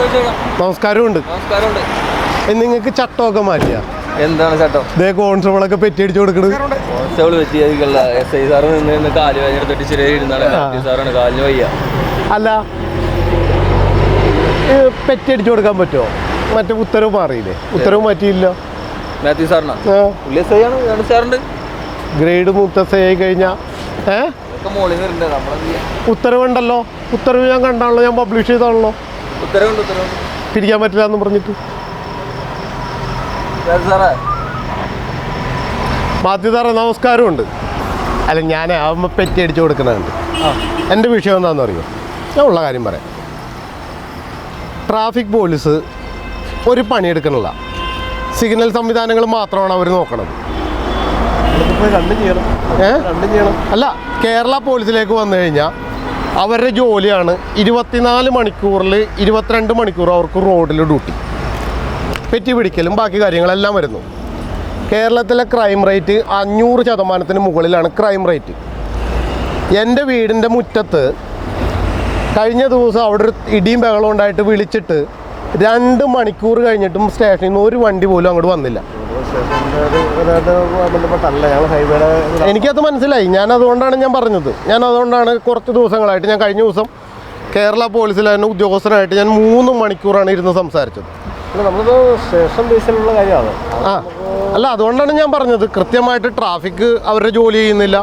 നമസ്കാരമുണ്ട്. നമസ്കാരമുണ്ട്. നിങ്ങക്ക് ചട്ടമൊക്കെ മാറ്റിയ? എന്താണ് ചട്ടം? ഇതേ കോൺസ്റ്റബിളൊക്കെ പെറ്റിയടിച്ചു കൊടുക്കണത് കോൺസ്റ്റബിൾ പറ്റിയല്ല എസ് ഐ സാറ് നിന്ന് നിന്ന് കാൽ വേദനെടുത്തിട്ട് ശരിയായി ഇരുന്നാണ് മാത്യു സാറാണ് കാലിന് വയ്യ. അല്ല പെറ്റിയടിച്ചു കൊടുക്കാൻ പറ്റുമോ മറ്റേ ഉത്തരവ് മാറിയില്ലേ? ഉത്തരവ് മാറ്റിയില്ല. മാത്യു സാറിനാ? ആ, പുള്ളി എസ് ഐ ആണ് രണ്ട് സാറുണ്ട് ഗ്രേഡ് മൂത്ത എസ് ഏ? ഒക്കെ ഏഹ് ഉത്തരവുണ്ടല്ലോ ഉത്തരവ് ഞാൻ കണ്ടാണല്ലോ ഞാൻ പബ്ലിഷ് ചെയ്താണല്ലോ. ഉത്തരവുണ്ട് ഉത്തരവുണ്ട്. പിരിക്കാൻ പറ്റില്ല എന്ന് പറഞ്ഞിട്ട് മാത്യു സാറേ നമസ്കാരമുണ്ട്. അല്ല ഞാൻ അവമ്മ പെറ്റി അടിച്ചു കൊടുക്കുന്നുണ്ട് എന്റെ വിഷയം എന്താണെന്ന് അറിയോ ഞാൻ ഉള്ള കാര്യം പറയാം. ട്രാഫിക് പോലീസ് ഒരു പണിയെടുക്കണില്ല സിഗ്നൽ സംവിധാനങ്ങൾ മാത്രമാണ് അവർ നോക്കണത്. ഏ? അല്ല കേരള പോലീസിലേക്ക് വന്നു കഴിഞ്ഞാൽ അവരുടെ ജോലിയാണ് ഇരുപത്തിനാല് മണിക്കൂറിൽ ഇരുപത്തിരണ്ട് മണിക്കൂർ അവർക്ക് റോഡിൽ ഡ്യൂട്ടി. പെറ്റി പിടിക്കലും ബാക്കി കാര്യങ്ങളെല്ലാം വരുന്നു. കേരളത്തിലെ ക്രൈം റേറ്റ് അഞ്ഞൂറ് ശതമാനത്തിന് മുകളിലാണ് ക്രൈം റേറ്റ് എന്റെ വീടിന്റെ മുറ്റത്ത് കഴിഞ്ഞ ദിവസം അവിടെ ഒരു ഇടിയും ബഹളം ഉണ്ടായിട്ട് വിളിച്ചിട്ട് രണ്ട് മണിക്കൂർ കഴിഞ്ഞിട്ടും സ്റ്റേഷനിൽ നിന്ന് ഒരു വണ്ടി പോലും അങ്ങോട്ട് വന്നില്ല. ബന്ധപ്പെട്ടല്ല ഞങ്ങൾ ഹൈവേയുടെ എനിക്കത് മനസ്സിലായി. ഞാൻ അതുകൊണ്ടാണ് ഞാൻ പറഞ്ഞത്. ഞാൻ അതുകൊണ്ടാണ് കുറച്ച് ദിവസങ്ങളായിട്ട് ഞാൻ കഴിഞ്ഞ ദിവസം കേരള പോലീസിലെ തന്നെ ഉദ്യോഗസ്ഥനായിട്ട് ഞാൻ മൂന്ന് മണിക്കൂറാണ് ഇരുന്ന് സംസാരിച്ചത്. നമ്മളിത് സ്റ്റേഷൻ ബേസിലുള്ള കാര്യമാണ്. ആ അല്ല അതുകൊണ്ടാണ് ഞാൻ പറഞ്ഞത്. കൃത്യമായിട്ട് ട്രാഫിക് അവരുടെ ജോലി ചെയ്യുന്നില്ല.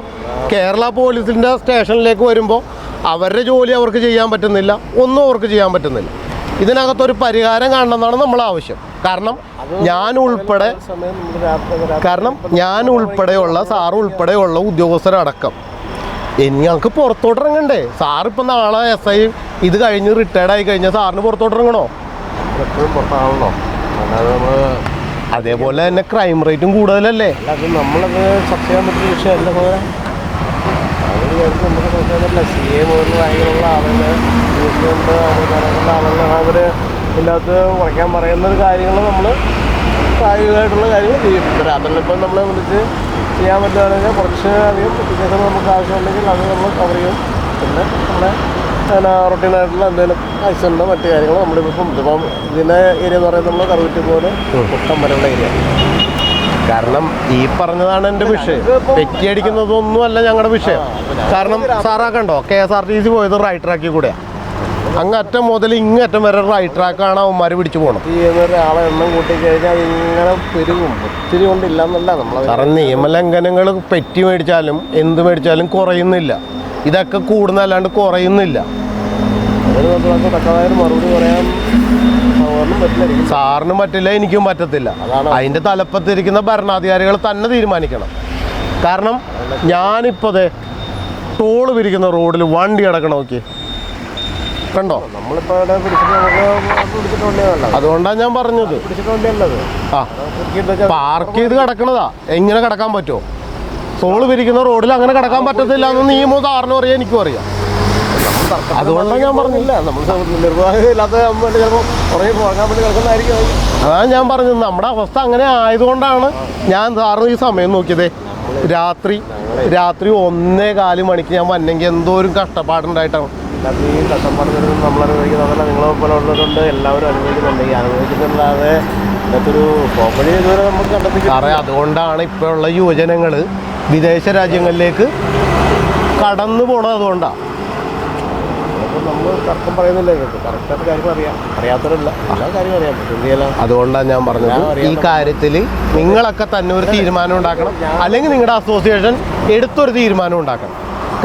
കേരള പോലീസിന്റെ സ്റ്റേഷനിലേക്ക് വരുമ്പോൾ അവരുടെ ജോലി അവർക്ക് ചെയ്യാൻ പറ്റുന്നില്ല. ഒന്നും അവർക്ക് ചെയ്യാൻ പറ്റുന്നില്ല. ഇതിനകത്തൊരു പരിഹാരം കാണണമെന്നാണ് നമ്മൾ ആവശ്യം. കാരണം ഞാൻ ഉൾപ്പെടെ കാരണം ഞാൻ ഉൾപ്പെടെയുള്ള സാറ് ഉൾപ്പെടെയുള്ള ഉദ്യോഗസ്ഥരടക്കം. ഇനി ഞങ്ങൾക്ക് പുറത്തോട്ട് ഇറങ്ങണ്ടേ സാറിപ്പോൾ നാളെ എസ് ഐ ഇത് കഴിഞ്ഞ് റിട്ടയർഡ് ആയി കഴിഞ്ഞാൽ സാറിന് പുറത്തോട്ട് ഇറങ്ങണോ എപ്പോഴും പുറത്താണല്ലോ. അതേപോലെ തന്നെ ക്രൈം റേറ്റും കൂടുതലല്ലേ? നമ്മളത് ചർച്ച ചെയ്യാൻ വിഷയമല്ല വിചാരിച്ച് നമുക്ക് നോക്കാൻ പറ്റില്ല. സി എ പോലുള്ള ഭയങ്കരമുള്ള ആളുകൾ ന്യൂസിലുണ്ട് അവരുടെ ആളുകൾ അവർ ഇതിനകത്ത് കുറയ്ക്കാൻ പറയുന്ന ഒരു കാര്യങ്ങൾ നമ്മൾ പ്രായോഗികമായിട്ടുള്ള കാര്യങ്ങൾ ചെയ്യും. ഇപ്പം നമ്മളെ വിളിച്ച് ചെയ്യാൻ പറ്റുകയാണെങ്കിൽ കുറച്ച് അധികം വിദ്യാഭ്യാസം നമുക്ക് ആവശ്യമുണ്ടെങ്കിൽ അത് നമ്മൾ കവർ ചെയ്യും. പിന്നെ നമ്മുടെ പിന്നെ റൊട്ടീനായിട്ടുള്ള എന്തെങ്കിലും ആവശ്യമുണ്ടോ മറ്റു കാര്യങ്ങളോ നമ്മളിപ്പം ഇതിപ്പം ഇതിന്റെ ഏരിയ എന്ന് പറയുന്നത് നമ്മൾ കറുകുറ്റി പോലെ കുട്ടം വരെയുള്ള ഏരിയ കാരണം ഈ പറഞ്ഞതാണ് എന്റെ വിഷയം. തെറ്റിയടിക്കുന്നതൊന്നും അല്ല ഞങ്ങളുടെ വിഷയം. കാരണം സാറാ കണ്ടോ K S R T C പോയത് റൈറ്റ് ട്രാക്കിൽ കൂടെയാണ് അങ്ങറ്റം മുതൽ ഇങ്ങറ്റം വരെ റൈറ്റ് ട്രാക്കാണ് അവന്മാർ പിടിച്ചു പോകണം ഒരാളെ എണ്ണം കൂട്ടിക്കഴിഞ്ഞാൽ അതിങ്ങനെ പെരുകും ഒത്തിരി കൊണ്ടില്ല നമ്മൾ കാരണം നിയമലംഘനങ്ങൾ പെറ്റി മേടിച്ചാലും എന്ത് മേടിച്ചാലും കുറയുന്നില്ല. ഇതൊക്കെ കൂടുന്നല്ലാണ്ട് കുറയുന്നില്ല. അതിന് നമുക്ക് തക്കതായ മറുപടി പറയാൻ പറ്റില്ല സാറിനും പറ്റില്ല എനിക്കും പറ്റത്തില്ല. അതിന്റെ തലപ്പത്തിരിക്കുന്ന ഭരണാധികാരികൾ തന്നെ തീരുമാനിക്കണം. കാരണം ഞാനിപ്പോ ദേ ടോൾ പിരിക്കുന്ന റോഡിൽ വണ്ടി അടക്കണം നോക്കി കണ്ടോ? അതുകൊണ്ടാണ് ഞാൻ പറഞ്ഞത്. ആ. പാർക്ക് ചെയ്ത് കിടക്കണതാ. എങ്ങനെ കിടക്കാൻ പറ്റുമോ ടോൾ പിരിക്കുന്ന റോഡിൽ അങ്ങനെ കിടക്കാൻ പറ്റത്തില്ല എന്ന് നിയമം സാറിനും അറിയാം എനിക്കും അറിയാം. അതുകൊണ്ടാണ് ഞാൻ പറഞ്ഞില്ല നമ്മൾ നിർവാഹം ഇല്ലാത്ത വേണ്ടി ചിലപ്പോൾ പുറകെ പോകാൻ വേണ്ടി കിടക്കുന്നതായിരിക്കും അതാണ് ഞാൻ പറഞ്ഞത്. നമ്മുടെ അവസ്ഥ അങ്ങനെ ആയതുകൊണ്ടാണ് ഞാൻ സാറിന് ഈ സമയം നോക്കിയതേ. രാത്രി രാത്രി ഒന്നേ കാൽ മണിക്ക് ഞാൻ വന്നെങ്കിൽ എന്തോരം കഷ്ടപ്പാടുണ്ടായിട്ടാണ്. ഈ കഷ്ടപ്പാട് വരുന്നത് നമ്മൾ അനുഭവിക്കുന്നതല്ല നിങ്ങളെ പോലെ ഉള്ളവരുണ്ട് എല്ലാവരും അനുഭവിക്കുന്നുണ്ട്. ഈ അനുഭവിക്കുന്നില്ലാതെ ഇന്നത്തൊരു കോമഡി ഇതുവരെ നമുക്ക് കണ്ടെത്തി സാറേ അതുകൊണ്ടാണ് ഇപ്പോഴുള്ള യുവജനങ്ങൾ വിദേശ രാജ്യങ്ങളിലേക്ക് കടന്നു പോണത് അതുകൊണ്ടാണ് നമ്മൾ തർക്കം പറയുന്നില്ല? കേട്ടോ കറക്റ്റായിട്ട് കാര്യങ്ങൾ അറിയാം. അറിയാത്തവരല്ല. എല്ലാ കാര്യം അറിയാം. എന്ത് ചെയ്യാൻ അതുകൊണ്ടാണ് ഞാൻ പറഞ്ഞത്. ഈ കാര്യത്തിൽ നിങ്ങളൊക്കെ തന്നെ ഒരു തീരുമാനം ഉണ്ടാക്കണം. അല്ലെങ്കിൽ നിങ്ങളുടെ അസോസിയേഷൻ എടുത്തൊരു തീരുമാനം ഉണ്ടാക്കണം.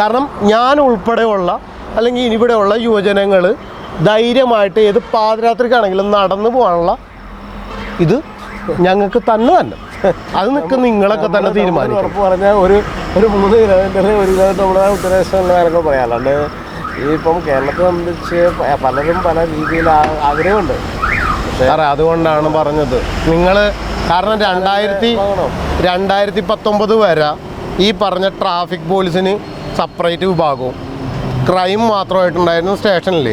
കാരണം ഞാൻ ഉൾപ്പെടെയുള്ള അല്ലെങ്കിൽ ഇവിടെയുള്ള യുവജനങ്ങൾ ധൈര്യമായിട്ട് ഏത് പാതിരാത്രിക്കാണെങ്കിലും നടന്നു പോകാനുള്ള ഇത് ഞങ്ങൾക്ക് തന്നെ തന്നെ അത് നിൽക്കും നിങ്ങളൊക്കെ തന്നെ തീരുമാനിക്കണം. ഉറപ്പ് പറഞ്ഞാൽ ഒരു ഒരു മൂന്ന് കിലോമീറ്റർ ഒരു കിലോമീറ്റർ നമ്മുടെ ഉത്തരേന്ത്യയിലുള്ള കാര്യങ്ങൾ പറയാം അല്ലാണ്ട് ഈ ഇപ്പം കേരളത്തെ സംബന്ധിച്ച് പലരും പല രീതിയിൽ ആഗ്രഹമുണ്ട് സാറേ അതുകൊണ്ടാണ് പറഞ്ഞത്. നിങ്ങൾ കാരണം രണ്ടായിരത്തി രണ്ടായിരത്തി പത്തൊമ്പത് വരെ ഈ പറഞ്ഞ ട്രാഫിക് പോലീസിന് സെപ്പറേറ്റ് വിഭാഗവും ക്രൈം മാത്രമായിട്ടുണ്ടായിരുന്നു സ്റ്റേഷനിൽ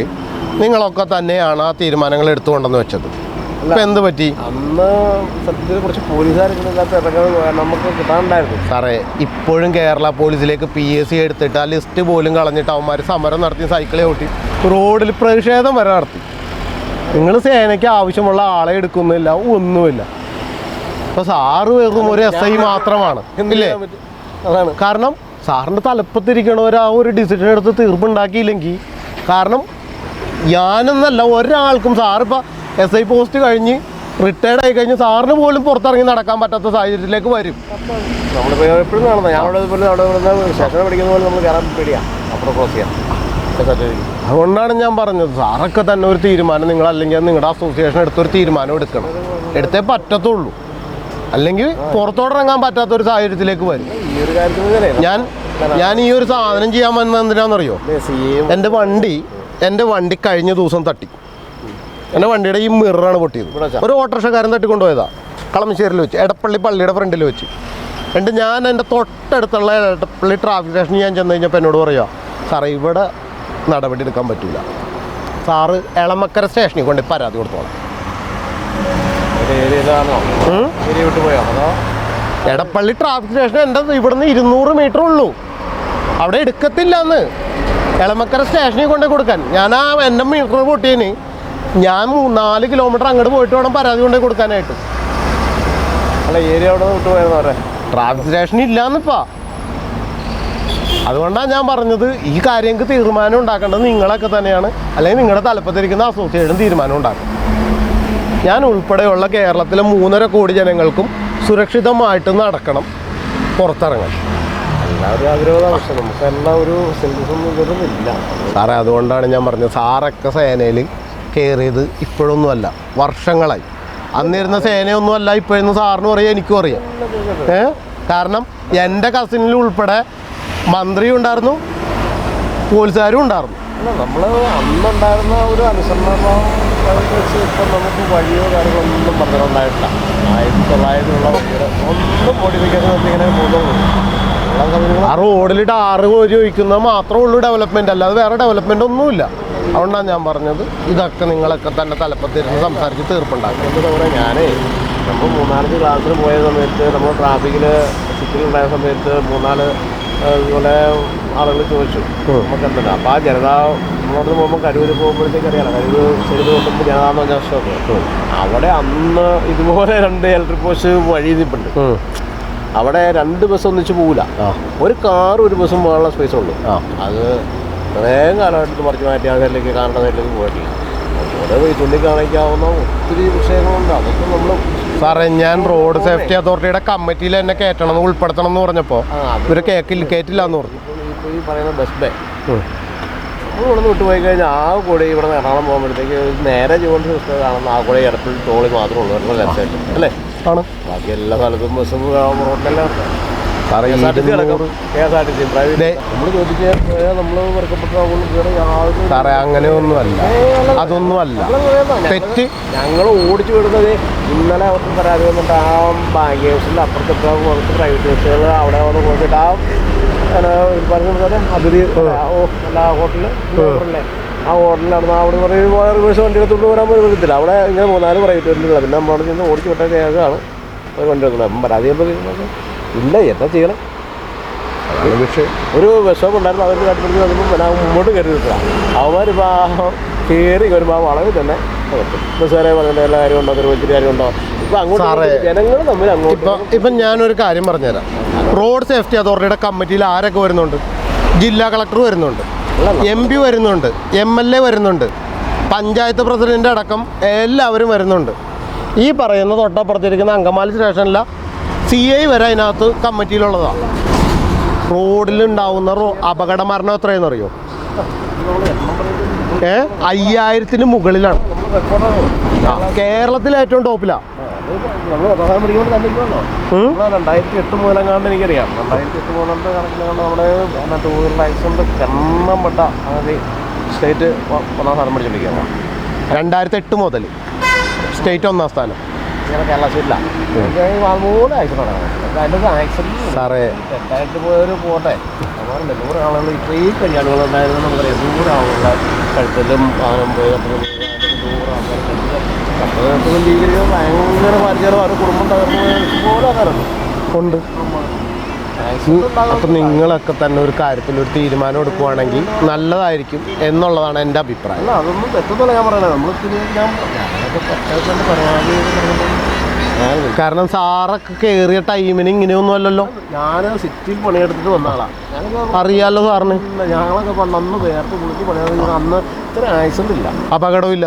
നിങ്ങളൊക്കെ തന്നെയാണ് ആ തീരുമാനങ്ങൾ എടുത്തുകൊണ്ടെന്ന് വെച്ചത്. ഇപ്പം എന്ത് പറ്റി? അന്ന് സത്യത്തിൽ കുറച്ച് പോലീസുകാരൊക്കെ നമുക്ക് കിട്ടാനുണ്ടായിരുന്നു. സാറേ ഇപ്പോഴും കേരള പോലീസിലേക്ക് പി എസ് സി എടുത്തിട്ട് ആ ലിസ്റ്റ് പോലും കളഞ്ഞിട്ട് അവന്മാർ സമരം നടത്തി സൈക്കിളെ ഓട്ടി റോഡിൽ പ്രതിഷേധം വരെ നടത്തി. നിങ്ങൾ സേനയ്ക്ക് ആവശ്യമുള്ള ആളെ എടുക്കുന്നില്ല ഒന്നുമില്ല. ഇപ്പൊ സാറ് വെറും ഒരു എസ് ഐ മാത്രമാണ് ഇല്ലേ? അതാണ്. കാരണം സാറിന്റെ തലപ്പത്തിരിക്കണവർ ആ ഒരു ഡിസിഷൻ എടുത്ത് തീർപ്പുണ്ടാക്കിയില്ലെങ്കിൽ കാരണം ഞാനെന്നല്ല ഒരാൾക്കും സാറിപ്പോൾ എസ് ഐ പോസ്റ്റ് കഴിഞ്ഞ് റിട്ടയർഡ് ആയി കഴിഞ്ഞ് സാറിന് പോലും പുറത്തിറങ്ങി നടക്കാൻ പറ്റാത്ത സാഹചര്യത്തിലേക്ക് വരും. നമ്മളിപ്പോൾ എപ്പോഴും സ്റ്റേഷനിൽ പഠിക്കുന്ന പോലെ നമ്മൾ കയറാൻ പേടിയാണ് അപ്പുറം ക്രോസ് ചെയ്യാം സർട്ടിഫിക്കറ്റ് അതുകൊണ്ടാണ് ഞാൻ പറഞ്ഞത് സാറൊക്കെ തന്നെ ഒരു തീരുമാനം നിങ്ങൾ അല്ലെങ്കിൽ നിങ്ങളുടെ അസോസിയേഷൻ എടുത്തൊരു തീരുമാനം എടുക്കണം. എടുത്തേ പറ്റത്തുള്ളൂ. അല്ലെങ്കിൽ പുറത്തോട്ടിറങ്ങാൻ പറ്റാത്ത ഒരു സാഹചര്യത്തിലേക്ക് വരും. ഞാൻ ഞാൻ ഈ ഒരു സാധനം ചെയ്യാൻ വന്നത് എന്തിനാണെന്നറിയോ എന്റെ വണ്ടി എന്റെ വണ്ടി കഴിഞ്ഞ ദിവസം തട്ടി. എന്റെ വണ്ടിയുടെ ഈ മിററാണ് പൊട്ടിയത്. ഒരു ഓട്ടോറിക്ഷക്കാരൻ തട്ടിക്കൊണ്ടുപോയതാ. കളമശ്ശേരിയിൽ വെച്ച് എടപ്പള്ളി പള്ളിയുടെ ഫ്രണ്ടിൽ വെച്ച്. എന്നിട്ട് ഞാൻ എന്റെ തൊട്ടടുത്തുള്ള എടപ്പള്ളി ട്രാഫിക് സ്റ്റേഷൻ ഞാൻ ചെന്ന് കഴിഞ്ഞപ്പോൾ എന്നോട് പറയുക സാറേ ഇവിടെ നടപടി എടുക്കാൻ പറ്റില്ല സാറ് എളമക്കര സ്റ്റേഷനിൽ കൊണ്ട് പരാതി കൊടുത്തോളാം. എടപ്പള്ളി ട്രാഫിക് സ്റ്റേഷൻ എന്റെ ഇവിടുന്ന് ഇരുന്നൂറ് മീറ്റർ ഉള്ളൂ. അവിടെ എടുക്കത്തില്ല എന്ന് എളമക്കര സ്റ്റേഷനിൽ കൊണ്ടേ കൊടുക്കാൻ. ഞാൻ ആ എന്റെ മീറ്റർ പൊട്ടിയതിന് ഞാൻ നാല് കിലോമീറ്റർ അങ്ങോട്ട് പോയിട്ട് വേണം പരാതി കൊണ്ടേ കൊടുക്കാനായിട്ട്. അല്ല ഏരിയ അവിടെ വിട്ടു പോയെന്ന് പറയാം ട്രാഫിക് സ്റ്റേഷൻ ഇല്ലാന്നിപ്പാ. അതുകൊണ്ടാണ് ഞാൻ പറഞ്ഞത് ഈ കാര്യങ്ങൾക്ക് തീരുമാനം ഉണ്ടാക്കേണ്ടത് നിങ്ങളൊക്കെ തന്നെയാണ്. അല്ലെങ്കിൽ നിങ്ങളുടെ തലപ്പത്തിരിക്കുന്ന അസോസിയേഷൻ തീരുമാനം ഉണ്ടാക്കും. ഞാൻ ഉൾപ്പെടെയുള്ള കേരളത്തിലെ മൂന്നര കോടി ജനങ്ങൾക്കും സുരക്ഷിതമായിട്ട് നടക്കണം പുറത്തിറങ്ങാൻ. സാറേ അതുകൊണ്ടാണ് ഞാൻ പറഞ്ഞത് സാറൊക്കെ സേനയിൽ കയറിയത് ഇപ്പോഴൊന്നുമല്ല. വർഷങ്ങളായി. അന്നിരുന്ന സേനയൊന്നുമല്ല ഇപ്പോഴൊന്നും സാറിനും അറിയാം എനിക്കും അറിയാം. ഏ? കാരണം എന്റെ കസിനിൽ ഉൾപ്പെടെ മന്ത്രി ഉണ്ടായിരുന്നു പോലീസുകാരും ഉണ്ടായിരുന്നു. നമ്മൾ അന്നുണ്ടായിരുന്ന ഒരു അനുസരണഭാവം വെച്ച് ഇപ്പം നമുക്ക് വഴിയോ കാര്യങ്ങളോ ഒന്നും പറഞ്ഞിട്ടുണ്ടായിട്ടില്ല. ആയിരത്തി തൊള്ളായിരത്തിലുള്ള വണ്ടിയുടെ ഒന്നും മോഡിഫിക്കേഷൻ ഇങ്ങനെ പോകുന്നുള്ളൂ ആ റോഡിൽ ടാറ് കോരി ഒഴിക്കുന്നത് മാത്രമേ ഉള്ളൂ ഡെവലപ്മെന്റ് അല്ലാതെ വേറെ ഡെവലപ്മെന്റ് ഒന്നുമില്ല. അതുകൊണ്ടാണ് ഞാൻ പറഞ്ഞത് ഇതൊക്കെ നിങ്ങളൊക്കെ തന്നെ തലപ്പത്തിരുന്ന് സംസാരിച്ച് തീർപ്പുണ്ടാക്കും ഞാനേ നമ്മൾ മൂന്നാലഞ്ച് ക്ലാസ്സിൽ പോയ സമയത്ത് നമ്മൾ ട്രാഫിക്കിൽ സിറ്റിയിലുണ്ടായ സമയത്ത് മൂന്നാൽ ഇതുപോലെ ആളുകൾ ചോദിച്ചു നമുക്ക് എന്താണ് അപ്പോൾ ആ ജനത നമ്മളോട് പോകുമ്പോൾ കരൂർ പോകുമ്പോഴത്തേക്ക് അറിയാലോ കരൂർ ചെയ്ത് പോകുമ്പോൾ ജനത എന്ന് പറഞ്ഞ സ്റ്റോപ്പ് അവിടെ അന്ന് ഇതുപോലെ രണ്ട് ഇലക്ട്രിക് പോസ്റ്റ് വഴി നിൽപ്പുണ്ട് അവിടെ രണ്ട് ബസ് ഒന്നിച്ച് പോകില്ല ഒരു കാറും ഒരു ബസ്സും പോകാനുള്ള സ്പേസ് ഉള്ളൂ. അത് കുറേയും കാലമായിട്ട് മറിച്ച് മാറ്റി അതിലേക്ക് കാണേണ്ട സൈഡിലേക്ക് പോയിട്ടില്ല. ഈ ചൂണ്ടിക്കാണിക്കാവുന്ന ഒത്തിരി വിഷയങ്ങളുണ്ട്. അതൊക്കെ നമ്മൾ സാറേ ഞാൻ റോഡ് സേഫ്റ്റി അതോറിറ്റിയുടെ കമ്മിറ്റിയിൽ എന്നെ കയറ്റണം എന്ന് ഉൾപ്പെടുത്തണം എന്ന് പറഞ്ഞപ്പോൾ ഇവരെ കേക്കിൽ കയറ്റില്ല എന്ന് പറഞ്ഞു. ഇപ്പോൾ ഈ പറയുന്ന ബസ് ബേ ഇവിടെ നിന്ന് വിട്ടുപോയി കഴിഞ്ഞാൽ ആ കൂടെ ഇവിടെ നിന്ന് എറണാകുളം പോകുമ്പോഴത്തേക്ക് നേരെ ജോലി സിസ്റ്റം കാണുന്ന ആ കൂടെ ഇടത്തിൽ ടോളി മാത്രമേ ഉള്ളൂ ലെഫ്റ്റ് സൈഡ് അല്ലേ? ആണ്. ബാക്കി എല്ലാ സ്ഥലത്തും ബസ്സും റോഡിലെല്ലാം K S R T C private നമ്മൾ ചോദിച്ചാൽ നമ്മൾ സാറേ അങ്ങനെയൊന്നുമല്ല. അതൊന്നുമല്ല. തെറ്റ്. ഞങ്ങൾ ഓടിച്ചു വിടുന്നത് ഇന്നലെ അവർക്ക് പരാതി വന്നിട്ട് ആ ബാങ്ക് ഹൗസിൽ അപ്പുറത്തൊക്കെ കുറച്ച് പ്രൈവറ്റ് ബസ്സുകൾ അവിടെ വന്ന് കൊടുത്തിട്ട് ആ പറഞ്ഞാൽ അതിഥി അല്ല ഹോട്ടൽ ഹോട്ടലിലെ ആ. ഹോട്ടലിൽ നടന്ന അവിടെ പറയും വേറെ ബസ് വണ്ടി എടുത്തുകൊണ്ട് വരാൻ പറ്റത്തില്ല അവിടെ ഇങ്ങനെ മൂന്നാൽ പ്രൈവറ്റ് വണ്ടികളാണ് പിന്നെ നമ്മളവിടെ നിന്ന് ഓടിച്ചു വിട്ട കേസാണ് ഒരു വണ്ടി എടുക്കുന്നത് അപ്പം പരാതി ചെയ്യുമ്പോൾ ഇല്ല. എന്താ ചെയ്യണം? അതാണ് വിഷയം ഒരു വിഷമം ഉണ്ടായിരുന്നു. അവർക്ക് കണ്ടുപിടിച്ച് വന്നപ്പോൾ മുമ്പോട്ട് കയറി നിൽക്കുക. അവന്മാരിപ്പോൾ ആ കയറി വരുമ്പോൾ ആ വളവിൽ തന്നെ. ബസ്സുകാരെ പറഞ്ഞിട്ട് എല്ലാ കാര്യമുണ്ടോ കാര്യം ഉണ്ടോ? ഇപ്പം അങ്ങോട്ട് ജനങ്ങൾ തമ്മിൽ അങ്ങോട്ട് ഇപ്പൊ ഇപ്പം ഞാനൊരു കാര്യം പറഞ്ഞുതരാം. റോഡ് സേഫ്റ്റി അതോറിറ്റിയുടെ കമ്മിറ്റിയിൽ ആരൊക്കെ വരുന്നുണ്ട്? ജില്ലാ കളക്ടർ വരുന്നുണ്ട്. എം പി വരുന്നുണ്ട്. എം എൽ എ വരുന്നുണ്ട്. പഞ്ചായത്ത് പ്രസിഡന്റ് അടക്കം എല്ലാവരും വരുന്നുണ്ട്. ഈ പറയുന്ന തൊട്ടപ്പുറത്തിരിക്കുന്ന അങ്കമാലി സ്റ്റേഷനിലെ സി ഐ വരെ അതിനകത്ത് കമ്മിറ്റിയിലുള്ളതാണ് റോഡിലുണ്ടാവുന്ന റോ അപകട മരണം എത്രയെന്ന് അറിയോ ഏ? അയ്യായിരത്തിന് മുകളിലാണ്. കേരളത്തിൽ ഏറ്റവും ടോപ്പിലാണ് നമ്മൾ കണ്ടിരിക്കുമല്ലോ രണ്ടായിരത്തി എട്ട് മുതലെങ്ങാണ്ട് എനിക്കറിയാം. രണ്ടായിരത്തി എട്ട് മുതലിന്റെ കണക്കിലാണ് നമ്മുടെ ടൂ വീലർ ആക്സിഡന്റ് എണ്ണപ്പെട്ട അതായത് സ്റ്റേറ്റ് ഒന്നാം സ്ഥാനം പിടിച്ചിരിക്കുകയാണ് രണ്ടായിരത്തി എട്ട് മുതൽ സ്റ്റേറ്റ് ഒന്നാം സ്ഥാനം. കേരള സ്റ്റേറ്റിലാണ് മൂന്ന് സാറേ. തെറ്റായിട്ട് പോയൊരു പോട്ടെ. അതുപോലെ നൂറ് ആളുകൾ ഇത്രയും കല്യാണങ്ങൾ ഉണ്ടായിരുന്നു നമുക്കറിയാം നൂറ് ആളുകളുടെ കഴുത്തലും വാഹനം പോയി നൂറ് ആൾക്കാർ ഭയങ്കര പരിചയം അവരുടെ കുടുംബം തകർന്നു പോലെ ഉണ്ട്. അപ്പം നിങ്ങളൊക്കെ തന്നെ ഒരു കാര്യത്തിൽ ഒരു തീരുമാനം എടുക്കുവാണെങ്കിൽ നല്ലതായിരിക്കും എന്നുള്ളതാണ് എന്റെ അഭിപ്രായം. അതൊന്നും തെറ്റെന്നല്ല ഞാൻ പറയുന്നത് നമ്മൾ ഞാൻ പരമാവധി കാരണം സാറൊക്കെ കയറിയ ടൈമിന് ഇങ്ങനെയൊന്നും അല്ലല്ലോ. ഞാൻ സിറ്റിയിൽ പണിയെടുത്തിട്ട് വന്ന ആളാണ് അറിയാലോ സാറിന്. ഞങ്ങളൊക്കെ പണ്ട് അന്ന് വേർത്ത് കുളിച്ച് പണിയെടുത്ത് അന്ന് ഇത്ര ആക്സിഡന്റ് ഇല്ല. അപകടമില്ല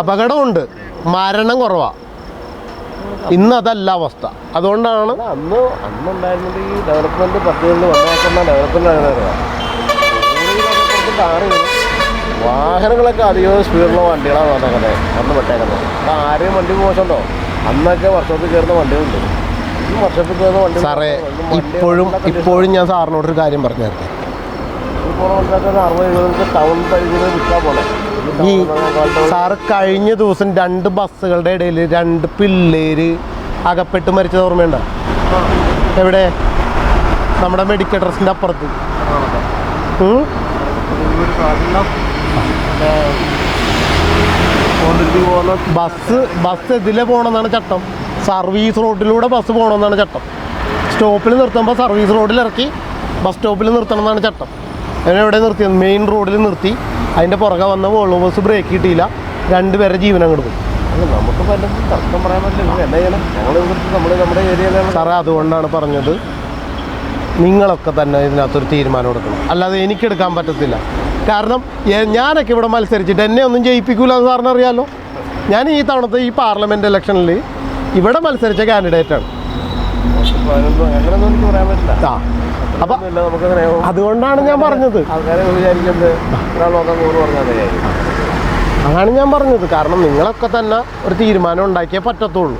അപകടമുണ്ട് മരണം കുറവാ. ഇന്ന് അതല്ല അവസ്ഥ. അതുകൊണ്ടാണ് അന്ന് അന്നുണ്ടായിരുന്നത് ഈ ഡെവലപ്മെന്റ് പദ്ധതികളിൽ വന്നേക്കുന്ന ഡെവലപ്മെന്റ് വാഹനങ്ങളൊക്കെ അധികം സ്പീഡിലുള്ള വണ്ടികളാണ് വന്നേക്കുന്നത്. അന്ന് പെട്ടേക്കുന്നത് അപ്പം ആരെയും വണ്ടി മോശമുണ്ടോ? അന്നൊക്കെ വർഷത്തിൽ കയറുന്ന വണ്ടികളുണ്ട്. ഈ കയറുന്ന വണ്ടി സാറേ ഇപ്പോഴും ഇപ്പോഴും ഞാൻ സാറിനോട് ഒരു കാര്യം പറഞ്ഞു തരട്ടെ? ഈ സാറ് കഴിഞ്ഞ ദിവസം രണ്ട് ബസ്സുകളുടെ ഇടയിൽ രണ്ട് പിള്ളേര് അകപ്പെട്ട് മരിച്ചത് ഓർമ്മയുണ്ടോ? എവിടെ? നമ്മുടെ മെഡിക്കൽ ട്രസ്റ്റിന്റെ അപ്പുറത്ത്. പോകുന്ന ബസ് ബസ് ഇതിലെ പോകണമെന്നാണ് ചട്ടം. സർവീസ് റോഡിലൂടെ ബസ് പോകണമെന്നാണ് ചട്ടം. സ്റ്റോപ്പിൽ നിർത്തുമ്പോൾ സർവീസ് റോഡിൽ ഇറക്കി ബസ് സ്റ്റോപ്പിൽ നിർത്തണം എന്നാണ് ചട്ടം. അങ്ങനെ എവിടെ നിർത്തിയത് മെയിൻ റോഡിൽ നിർത്തി. അതിന്റെ പുറകെ വന്ന വോളോ ബസ് ബ്രേക്ക് കിട്ടിയില്ല. രണ്ടുപേരെ ജീവൻ അങ്ങോട്ട് പോയി. നമുക്ക് തർക്കം പറയാൻ പറ്റില്ല. എന്താ ചെയ്യണം ഞങ്ങൾ നമ്മുടെ ഏരിയയിലാണ്. സാറേ അതുകൊണ്ടാണ് പറഞ്ഞത്. നിങ്ങളൊക്കെ തന്നെ ഇതിനകത്തൊരു തീരുമാനം എടുക്കണം. അല്ലാതെ എനിക്കെടുക്കാൻ പറ്റത്തില്ല. കാരണം ഞാനൊക്കെ ഇവിടെ മത്സരിച്ചിട്ട് എന്നെ ഒന്നും ജയിപ്പിക്കൂല എന്ന് സാറിനറിയാമല്ലോ ഞാൻ ഈ തവണത്തെ ഈ പാർലമെന്റ് ഇലക്ഷനിൽ ഇവിടെ മത്സരിച്ച കാൻഡിഡേറ്റാണ് ആ. അപ്പം അതുകൊണ്ടാണ് ഞാൻ പറഞ്ഞത്. അതാണ് ഞാൻ പറഞ്ഞത്. കാരണം നിങ്ങളൊക്കെ തന്നെ ഒരു തീരുമാനം ഉണ്ടാക്കിയേ പറ്റത്തുള്ളൂ.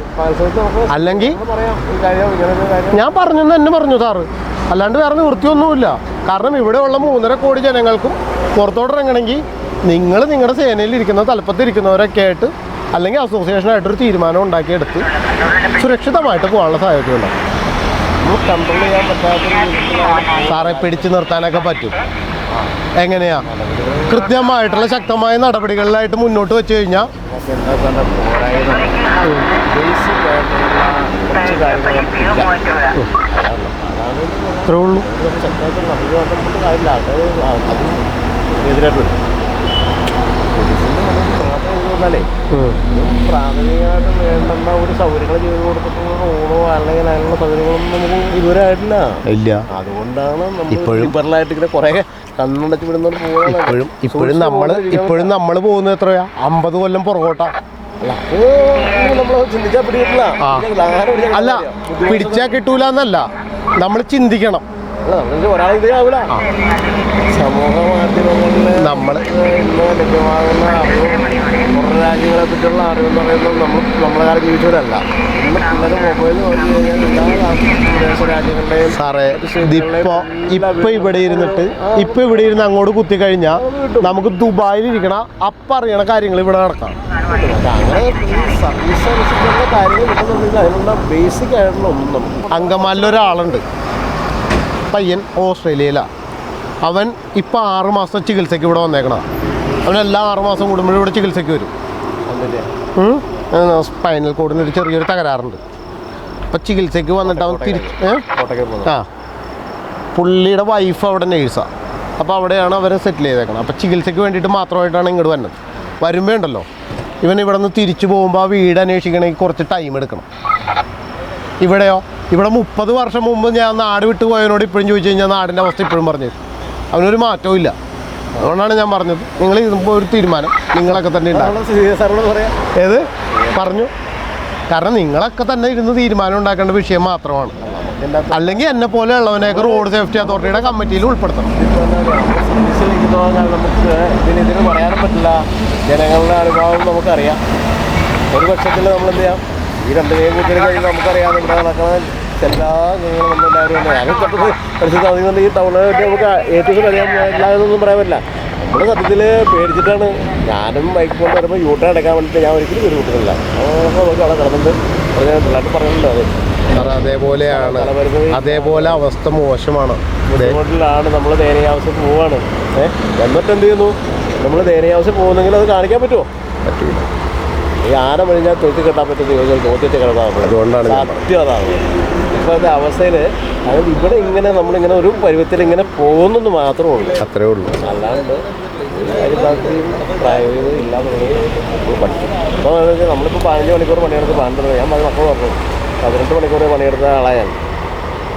അല്ലെങ്കിൽ ഞാൻ പറഞ്ഞു തന്നെ പറഞ്ഞു സാറ്. അല്ലാണ്ട് വേറെ നിവൃത്തിയൊന്നുമില്ല കാരണം ഇവിടെയുള്ള മൂന്നര കോടി ജനങ്ങൾക്കും പുറത്തോട്ട് ഇറങ്ങണമെങ്കിൽ നിങ്ങൾ നിങ്ങളുടെ സേനയിൽ ഇരിക്കുന്ന തലപ്പത്ത് ഇരിക്കുന്നവരൊക്കെ ആയിട്ട് അല്ലെങ്കിൽ അസോസിയേഷനായിട്ടൊരു തീരുമാനം ഉണ്ടാക്കിയെടുത്ത് സുരക്ഷിതമായിട്ട് പോകാനുള്ള സാഹചര്യം നമ്മൾ കൺട്രോൾ ചെയ്യാൻ പറ്റാത്ത സാറെ പിടിച്ചു നിർത്താനൊക്കെ പറ്റും എങ്ങനെയാ കൃത്യമായിട്ടുള്ള ശക്തമായ നടപടികളിലായിട്ട് മുന്നോട്ട് വെച്ച് കഴിഞ്ഞാൽ എന്താ കണ്ട പോരായ്മ ബേസിക് ആയിട്ടുള്ള കുറച്ച് കാര്യങ്ങളൊക്കെ അതാണ് ഇത്രേ ഉള്ളൂ ഇല്ല അതുകൊണ്ടാണ് ഇപ്പോഴും- പോകുന്നത് ഇപ്പോഴും ഇപ്പോഴും നമ്മൾ ഇപ്പോഴും നമ്മൾ പോകുന്നത് എത്രയാ അമ്പത് കൊല്ലം പുറകോട്ടാ. അല്ല. പിടിച്ചാ കിട്ടൂല എന്നല്ല നമ്മൾ ചിന്തിക്കണം. സമൂഹ മാധ്യമങ്ങളിൽ നമ്മൾ ലഭ്യമാകുന്ന അറിവ് പുറം രാജ്യങ്ങളെ പറ്റിയുള്ള അറിവെന്ന് പറയുന്നത് നമ്മൾ നമ്മളെ കാലം ജീവിച്ചവരല്ല. സാറേ ഇതിപ്പോ ഇപ്പൊ ഇവിടെ ഇരുന്നിട്ട് ഇപ്പൊ ഇവിടെ ഇരുന്ന് അങ്ങോട്ട് കുത്തി കഴിഞ്ഞാൽ നമുക്ക് ദുബായിൽ ഇരിക്കണ അപ്പ അറിയണ കാര്യങ്ങൾ ഇവിടെ നടക്കാം. ബേസിക് അങ്കമാലിൽ ഒരാളുണ്ട്. പയ്യൻ ഓസ്ട്രേലിയയിലാണ് അവൻ ഇപ്പം ആറ് മാസം ചികിത്സയ്ക്ക് ഇവിടെ വന്നേക്കണ അവൻ എല്ലാ ആറ് മാസം കൂടുമ്പോഴും ഇവിടെ ചികിത്സയ്ക്ക് വരും. സ്പൈനൽ കോഡിന് ഒരു ചെറിയൊരു തകരാറുണ്ട്. അപ്പം ചികിത്സയ്ക്ക് വന്നിട്ട് അവൻ തിരിച്ച് ആ. പുള്ളിയുടെ വൈഫ് അവിടെ നേഴ്സാണ് അപ്പോൾ അവിടെയാണ് അവരെ സെറ്റിൽ ചെയ്തേക്കണം അപ്പോൾ ചികിത്സയ്ക്ക് വേണ്ടിയിട്ട് മാത്രമായിട്ടാണ് ഇങ്ങോട്ട് വന്നത്. വരുമ്പോൾ ഉണ്ടല്ലോ. ഇവൻ ഇവിടെ നിന്ന് തിരിച്ചു പോകുമ്പോൾ ആ വീട് അന്വേഷിക്കണമെങ്കിൽ കുറച്ച് ടൈം എടുക്കണം. ഇവിടെയോ? ഇവിടെ മുപ്പത് വർഷം മുമ്പ് ഞാൻ നാട് വിട്ട് പോയതിനോട് ഇപ്പോഴും ചോദിച്ചു കഴിഞ്ഞാൽ നാടിന്റെ അവസ്ഥ ഇപ്പോഴും പറഞ്ഞു. അവനൊരു മാറ്റവും ഇല്ല. അതുകൊണ്ടാണ് ഞാൻ പറഞ്ഞത്. നിങ്ങൾ ഒരു തീരുമാനം നിങ്ങളൊക്കെ തന്നെ ഉണ്ടാകും ഏത്? പറഞ്ഞു. കാരണം നിങ്ങളൊക്കെ തന്നെ ഇരുന്ന് തീരുമാനം ഉണ്ടാക്കേണ്ട വിഷയം മാത്രമാണ്. അല്ലെങ്കിൽ എന്നെ പോലെ ഉള്ളവനെയൊക്കെ റോഡ് സേഫ്റ്റി അതോറിറ്റിയുടെ കമ്മിറ്റിയിൽ ഉൾപ്പെടുത്തണം. നമുക്ക് ഇതിന് ഇതിന് പറയാനും പറ്റില്ല. ജനങ്ങളുടെ അനുഭവം നമുക്കറിയാം. ഒരു പക്ഷത്തിൽ നമ്മൾ എന്ത് ചെയ്യാം? ഈ രണ്ട് കൈ കൂട്ടിന് കഴിഞ്ഞാൽ നമുക്കറിയാം. നമ്മുടെ നടക്കുന്ന എല്ലാ കാര്യങ്ങളും പരിസ്ഥിതി നിന്ന് ഈ ടൗണിൽ നമുക്ക് ഏറ്റവും അറിയാൻ ഒന്നും പറയാൻ പറ്റില്ല. നമ്മൾ സത്യത്തിൽ പേടിച്ചിട്ടാണ് ഞാനും ബൈക്ക് കൊണ്ട് വരുമ്പോൾ യൂട്ടേൺ എടുക്കാൻ വേണ്ടിയിട്ട് ഞാൻ ഒരിക്കലും ഒരു കൂട്ടുന്നില്ല നമുക്ക് അവിടെ കിടന്നിട്ട് പിള്ളേർ പറഞ്ഞിട്ടുണ്ട് അത്? സാർ അതേപോലെയാണ്. അതേപോലെ അവസ്ഥ മോശമാണ്. ബുദ്ധിമുട്ടിലാണ് നമ്മൾ ദയനീയാവശ്യത്തിൽ പോവാണ്. ഏഹ് എന്നിട്ട് എന്ത് ചെയ്യുന്നു? നമ്മൾ ദയനീയാവശ്യം പോകുന്നെങ്കിൽ അത് കാണിക്കാൻ പറ്റുമോ പറ്റൂല ഈ ആന കഴിഞ്ഞാൽ തൊട്ടി കെട്ടാൻ പറ്റുന്ന ചോദിച്ചാൽ തോറ്റിട്ട് കിടന്നാൽ അതുകൊണ്ടാണ് സത്യം അതാണ് ഇപ്പോഴത്തെ അവസ്ഥയിൽ അതായത് ഇവിടെ ഇങ്ങനെ നമ്മളിങ്ങനെ ഒരു പരുവത്തിൽ ഇങ്ങനെ പോകുന്നെന്ന് മാത്രമേ ഉള്ളൂ. അത്രേ ഉള്ളൂ. അല്ലാണ്ട് പ്രായോഗികത പഠിച്ചു അപ്പോൾ നമ്മളിപ്പോൾ പതിനഞ്ച് മണിക്കൂർ പണിയെടുത്ത് പന്ത്രണ്ട് ഞാൻ പറഞ്ഞ മക്കൾ പറഞ്ഞു പതിനെട്ട് മണിക്കൂർ പണിയെടുത്ത ആളായാണ്.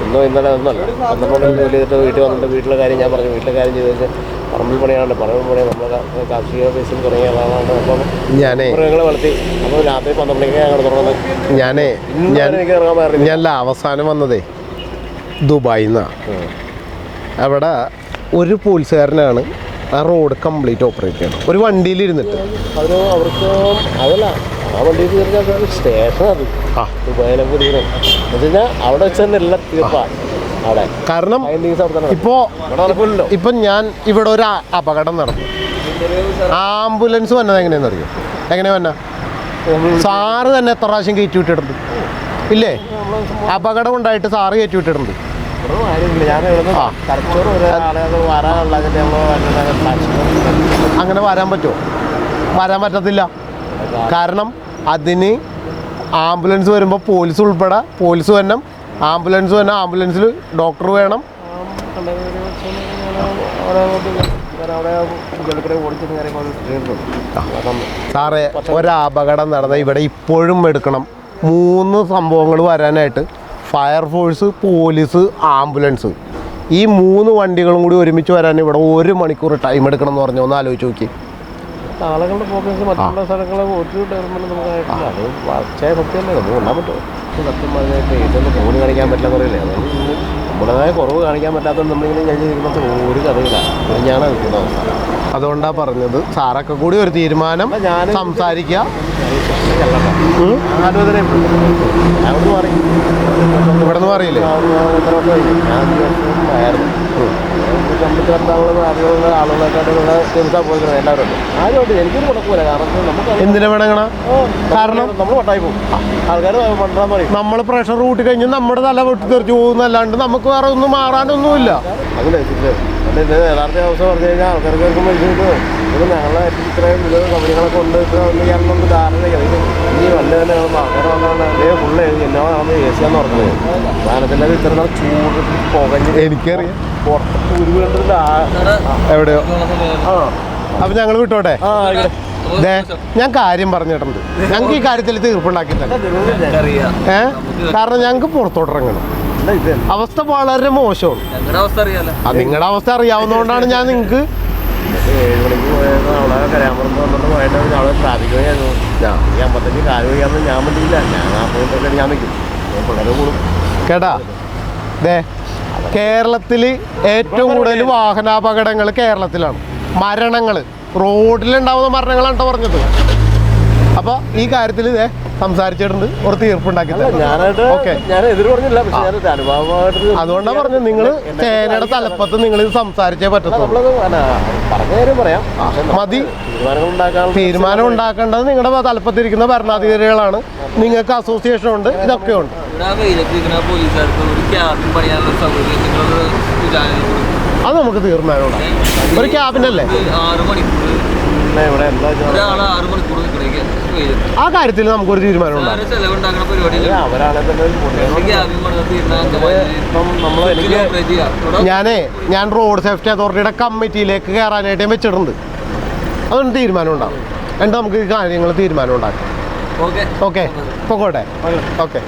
ഇന്നോ ഇന്നലെ ഒന്നല്ല. പന്ത്രണ്ട് മണി ജോലി ചെയ്തിട്ട് വീട്ടിൽ വന്നിട്ട് വീട്ടിലെ കാര്യം ഞാൻ പറഞ്ഞു വീട്ടിലെ കാര്യം ചെയ്തിട്ട് പറമ്പിൽ പണിയാണ്ട് പറമ്പിൽ പണി നമ്മൾ കാർഷിക ബേസിൽ തുടങ്ങിയ ആളാണ് അപ്പം ഞാനേ മൃഗങ്ങളെ വളർത്തി. അപ്പോൾ രാത്രി പന്ത്രണ്ട് മണിക്ക് ഞങ്ങൾ തുടങ്ങുന്നത്. ഞാനേ ഞാൻ എനിക്ക് ഇറങ്ങാൻ പറഞ്ഞു ഞാൻ അവസാനം വന്നതേ. ദുബായിൽ നിന്നാണ് അവിടെ ഒരു പോലീസുകാരനാണ് ആ റോഡ് കംപ്ലീറ്റ് ഓപ്പറേറ്റ് ചെയ്യണം ഒരു വണ്ടിയിൽ ഇരുന്നിട്ട് അവർ അവർക്ക് അതല്ല ആ വണ്ടിയിൽ തീർക്കാൻ സ്റ്റേഷൻ അത്. ആ. ദുബായിലൊക്കെ ഇരിക്കണം എന്ന് വെച്ച് കഴിഞ്ഞാൽ അവിടെ വെച്ച് തന്നെ എല്ലാം അവിടെ. കാരണം ഇപ്പോ ഇപ്പം ഞാൻ ഇവിടെ ഒരു അപകടം നടന്നു. ആംബുലൻസ് വന്നത് എങ്ങനെയാണെന്ന് അറിയോ? എങ്ങനെയാ വന്ന? സാറ് തന്നെ എത്ര പ്രാവശ്യം കയറ്റി വിട്ടിട്ടുണ്ട്. ഇല്ലേ? അപകടം ഉണ്ടായിട്ട് സാറ് കയറ്റി വിട്ടിട്ടുണ്ട്. അങ്ങനെ വരാൻ പറ്റുമോ? വരാൻ പറ്റത്തില്ല. കാരണം അതിന് ആംബുലൻസ് വരുമ്പോൾ പോലീസ് ഉൾപ്പെടെ പോലീസ് വരണം. ആംബുലൻസ് വരണം. ആംബുലൻസിൽ ഡോക്ടർ വേണം. സാറേ ഒരപകടം നടന്ന ഇവിടെ ഇപ്പോഴും എടുക്കണം. മൂന്ന് സംഭവങ്ങൾ വരാനായിട്ട് ഫയർഫോഴ്സ് പോലീസ് ആംബുലൻസ്. ഈ മൂന്ന് വണ്ടികളും കൂടി ഒരുമിച്ച് വരാൻ ഇവിടെ ഒരു മണിക്കൂർ ടൈം എടുക്കണം എന്ന് പറഞ്ഞു. ഒന്ന് ആലോചിച്ച് നോക്കി. ആളുകളുടെ ഫോക്കസ് മറ്റുള്ള സ്ഥലങ്ങളെ ഒരു ഡെവലപ്മെന്റ് നമുക്ക് ആയിട്ടില്ല. അത് പക്ഷേ സത്യമല്ലേ നമുക്ക് കൊണ്ടാൻ പറ്റുമോ? സത്യം പറഞ്ഞാൽ ഇതൊന്നും ഫോൺ കാണിക്കാൻ പറ്റില്ല എന്നറിയില്ലേ നമ്മുടേതായ കുറവ് കാണിക്കാൻ പറ്റാത്തതുകൊണ്ട് നമ്മളിങ്ങനെ ഞാൻ ചെയ്തിരിക്കുന്നത് ഒരു കഥയില്ല. ഞാനാണ് നിൽക്കുന്ന അവസ്ഥ. അതുകൊണ്ടാണ് പറഞ്ഞത് സാറൊക്കെ കൂടി ഒരു തീരുമാനം ഞാൻ സംസാരിക്കാം. സംസാരിക്കുക ഇവിടെ നിന്ന് പറയില്ലേ ആ, അറിവുള്ള ആളുകളെക്കാട്ടുള്ള ചികിത്സ പോയിരുന്നു എല്ലാവരും ആരുമായിട്ട് എനിക്കൊരു കുഴപ്പമില്ല. കാരണം നമുക്ക് എന്തിനാ വേണങ്ങണ? കാരണം? നമ്മൾ വട്ടായി പോകും. ആൾക്കാർ പറയും. നമ്മൾ പ്രഷർ കൂട്ടി കഴിഞ്ഞാൽ നമ്മുടെ തല പൊട്ടി തെറിച്ചു പോകുന്നല്ലാണ്ട് നമുക്ക് വേറെ ഒന്നും മാറാനൊന്നുമില്ല. അതിന്റെ യഥാർത്ഥ അവസ്ഥ പറഞ്ഞു കഴിഞ്ഞാൽ ആൾക്കാർക്ക് കേൾക്കുമ്പോൾ ഇത് ഞങ്ങളായിട്ട് ഞങ്ങളെ ഇത്രയും ഇത് കമ്പനികളൊക്കെ ഉണ്ട് ഇത്ര ഒന്ന് ചെയ്യാനൊന്നും ധാരണയില്ല ഇനി ഈ വല്ല തന്നെ അങ്ങനെ വന്നാണ് അതേ ഫുള്ള് എന്നോ നമ്മൾ എ സി ആന്ന് പറഞ്ഞത്. സാധനത്തിന്റെ അത് ഇത്ര നാൾ ചൂട് പുകഞ്ഞ് എനിക്കറിയാം. പുറത്ത് ഒരു വീട്ടിൽ എവിടെയോ? ആ. അപ്പൊ ഞങ്ങൾ വിട്ടോട്ടെ? ആ ആയിക്കോട്ടെ. ഞാൻ കാര്യം പറഞ്ഞിട്ടുണ്ട്. ഞങ്ങൾക്ക് ഈ കാര്യത്തിൽ തീർപ്പുണ്ടാക്കി തന്നെ ഏ? കാരണം ഞങ്ങൾക്ക് പുറത്തോട്ട് ഇറങ്ങണം. അല്ല ഇത് അവസ്ഥ വളരെ മോശമാണ്. നിങ്ങളുടെ അവസ്ഥ അറിയാവുന്നതുകൊണ്ടാണ് ഞാൻ നിങ്ങൾക്ക് അവിടെ കരാമറമ്പ് വന്നിട്ട് പോയിട്ട് അവിടെ ട്രാഫിക് വഴിയായിരുന്നു. ഞാൻ ഈ അമ്പത്തഞ്ച് കാൽ വഴിയാന്ന് ഞാൻ പറ്റിയില്ല ഞാൻ നാൽപ്പത് ഞാൻ നിൽക്കും. പിള്ളേരെ കൂടും. കേട്ടാ ദേ കേരളത്തിൽ ഏറ്റവും കൂടുതൽ വാഹനാപകടങ്ങൾ കേരളത്തിലാണ്. മരണങ്ങൾ റോഡിലുണ്ടാവുന്ന മരണങ്ങളാണ് പറഞ്ഞത്. അപ്പോൾ ഈ കാര്യത്തിൽ ഇതേ സംസാരിച്ചിട്ടുണ്ട്. ഒരു തീർപ്പുണ്ടാക്കി അതുകൊണ്ടാണ് പറഞ്ഞത് നിങ്ങൾ ചേനയുടെ തലപ്പത്ത് നിങ്ങൾ ഇത് സംസാരിച്ചേ പറ്റത്തുള്ളൂ. മതി. തീരുമാനങ്ങൾ ഉണ്ടാക്കാനുള്ള തീരുമാനം ഉണ്ടാക്കേണ്ടത് നിങ്ങളുടെ തലപ്പത്തിരിക്കുന്ന ഭരണാധികാരികളാണ്. നിങ്ങൾക്ക് അസോസിയേഷൻ ഉണ്ട് ഇതൊക്കെ ഉണ്ട്. അത് നമുക്ക് തീരുമാനം ഉണ്ടാക്കാം. ഒരു ക്യാബിനല്ലേ? ആറ് മണിക്കൂർ പിന്നെ ഇവിടെ എന്താ ആ കാര്യത്തിൽ നമുക്കൊരു തീരുമാനം അവരാണെ തന്നെ ഒരു ഇപ്പം നമ്മൾ എനിക്ക് ഞാനേ ഞാൻ റോഡ് സേഫ്റ്റി അതോറിറ്റിയുടെ കമ്മിറ്റിയിലേക്ക് കയറാനായിട്ട് ഞാൻ വെച്ചിട്ടുണ്ട്. അതൊന്നും തീരുമാനം ഉണ്ടാവും എന്നിട്ട് നമുക്ക് കാര്യങ്ങൾ തീരുമാനം ഉണ്ടാക്കാം ഓക്കെ. ഓക്കെ. പൊക്കോട്ടെ. ഓക്കെ.